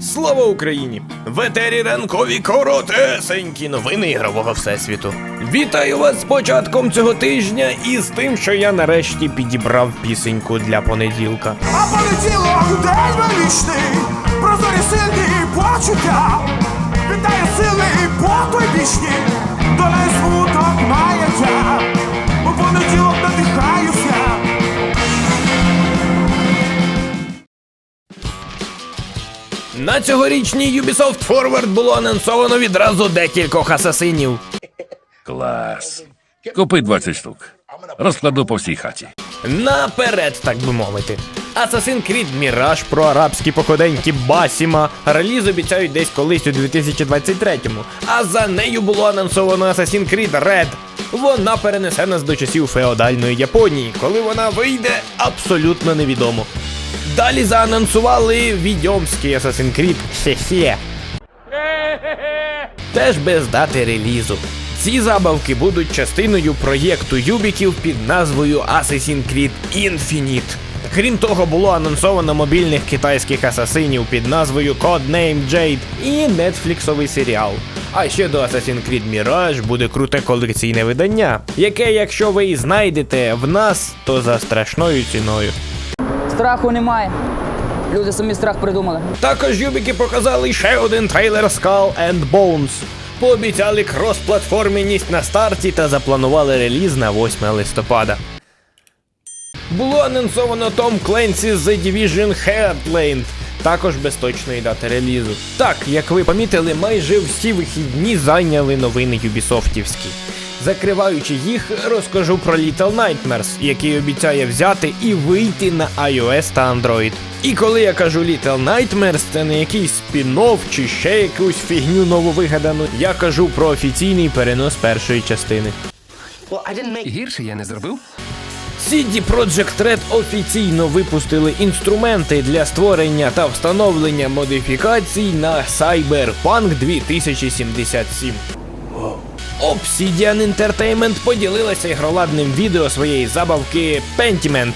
Слава Україні! В етері ранкові коротесенькі новини ігрового всесвіту. Вітаю вас з початком цього тижня і з тим, що я нарешті підібрав пісеньку для понеділка. А понеділок день величний, прозорі сильні почуття, На цьогорічній Ubisoft Forward було анонсовано відразу декількох асасинів. Клас. Купи 20 штук. Розкладу по всій хаті. Наперед, так би мовити. Assassin's Creed Mirage про арабські походеньки Басіма. Реліз обіцяють десь колись у 2023-му. А за нею було анонсовано Assassin's Creed Red. Вона перенесе нас до часів феодальної Японії. Коли вона вийде, абсолютно невідомо. Далі заанонсували відьомський Assassin's Creed Хе-хе. Теж без дати релізу. Ці забавки будуть частиною проєкту Юбіків під назвою Assassin's Creed Infinite. Крім того, було анонсовано мобільних китайських асасинів під назвою Codename Jade і нетфліксовий серіал. А ще до Assassin's Creed Mirage буде круте колекційне видання, яке, якщо ви і знайдете в нас, то за страшною ціною. Страху немає. Люди самі страх придумали. Також юбіки показали ще один трейлер Skull and Bones. Пообіцяли крос-платформеність на старті та запланували реліз на 8 листопада. Було анонсовано Том Clancy's The Division Heartland, також без точної дати релізу. Так, як ви помітили, майже всі вихідні зайняли новини Юбісофтівські. Закриваючи їх, розкажу про Little Nightmares, який обіцяє взяти і вийти на iOS та Android. І коли я кажу Little Nightmares, це не якийсь спін-офф чи ще якусь фігню нововигадану. Я кажу про офіційний перенос першої частини. Гірше я не зробив. CD Projekt Red офіційно випустили інструменти для створення та встановлення модифікацій на Cyberpunk 2077. Obsidian Entertainment поділилася ігроладним відео своєї забавки Pentiment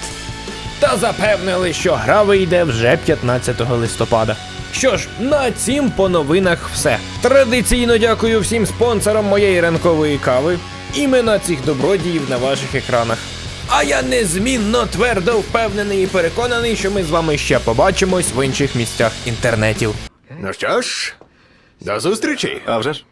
та запевнили, що гра вийде вже 15 листопада. Що ж, на цім по новинах все. Традиційно дякую всім спонсорам моєї ранкової кави. Імена цих добродіїв на ваших екранах. А я незмінно твердо впевнений і переконаний, що ми з вами ще побачимось в інших місцях інтернетів. Ну що ж, до зустрічі. А вже ж.